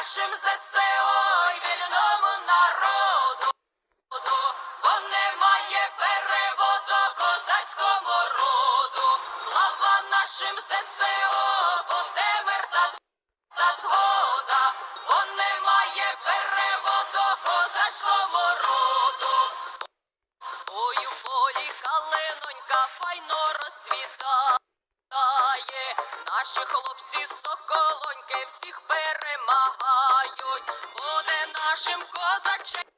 nós somos a Başım koza çek.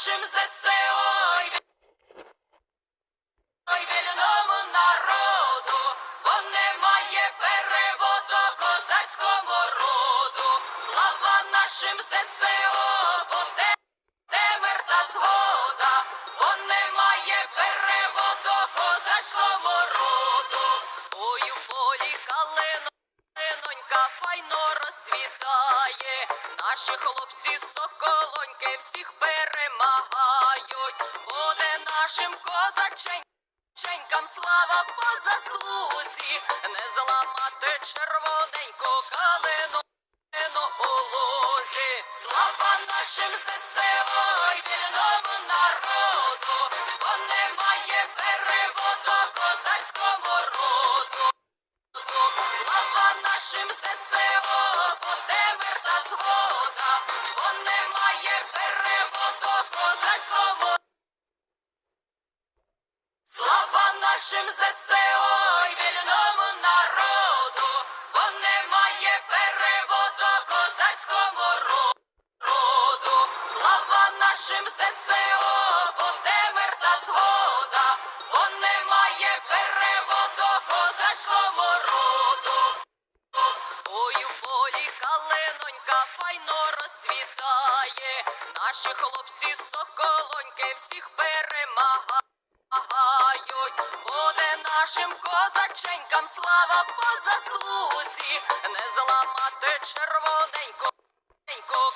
karşımıza нашим козаченькам слава по заслузі, не зламати червоненьку калину у лузі, слава нашим ЗСУ! нашим ЗСО і вільному народу, бо немає переводу козацькому роду. Слава нашим ЗСО, буде мир та згода, бо немає переводу козацькому роду. Ой, у полі калинонька файно розсвітає, наші хлопці. Полякам слава по заслузі, не зламати червоненько,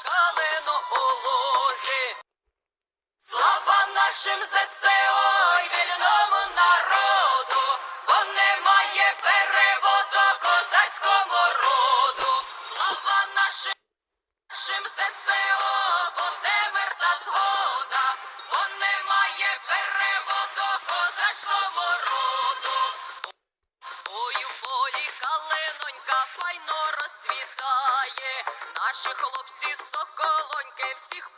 калину у лузі. Слава нашим за наші хлопці, соколоньки всіх.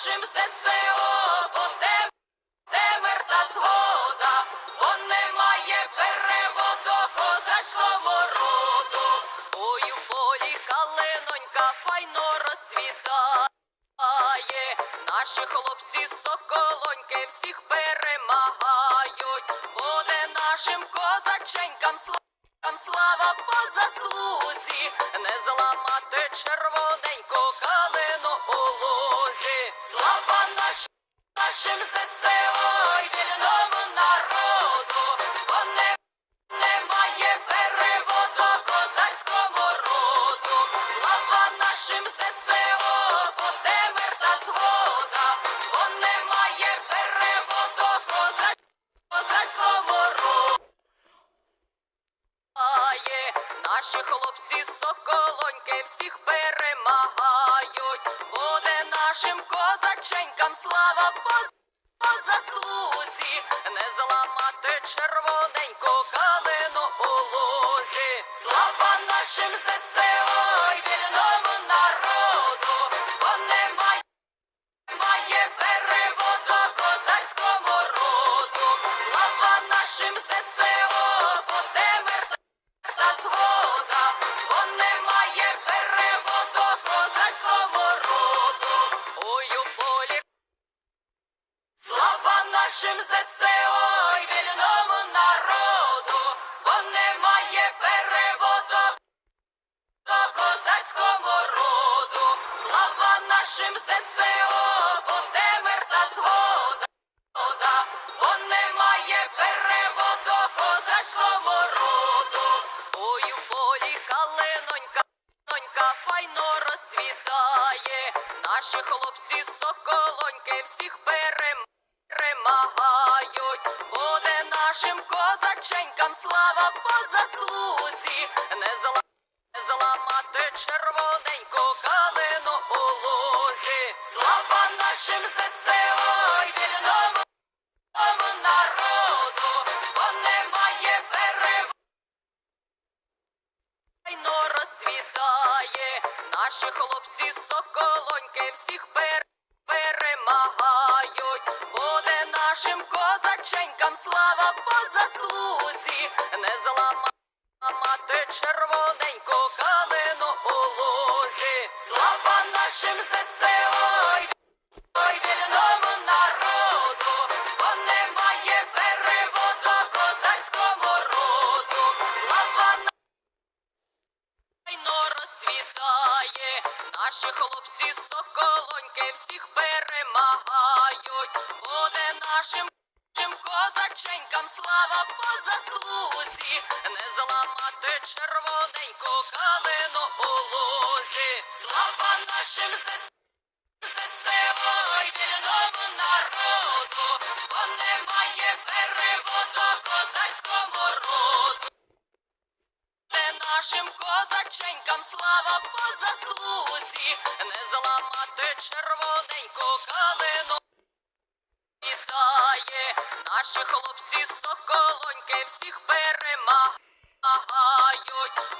нашим ССО, бо де, де мир та згода, бо немає переводу козацького роду. Ой, у полі калинонька файно розцвітає, наші хлопці соколоньки всіх перемагають, буде нашим козаченькам славам слава по заслузі, не зламати червоненько, калину. Слава наш, нашим ЗСУ! Козаченькам слава по, по заслузі. Не зламати червоненьку Слава козаченькам слава по заслузі. Не зла не зламати червоненько калину у лузі. Слава нашим ЗСО зламати червоненьку калину у лузі. Слава нашим ЗСО й Ой, вільному народу, бо немає переводу козацькому роду. Слава Файно розцвітає, наші хлопці соколоньки всіх перемагають. Буде нашим козаченькам слава по заслузі. Не зламати червоненьку калину у лузі. Слава нашим ЗС... ЗСО й вільному народу, бо немає переводу козацькому роду. Це нашим козаченькам слава по заслузі, не зламати червоненьку Наші хлопці соколоньки всіх перемагають.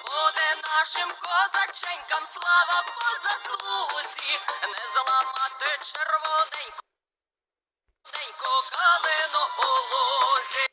Буде нашим козаченькам слава по заслузі, не зламати червоненьку, деньку калину у лузі.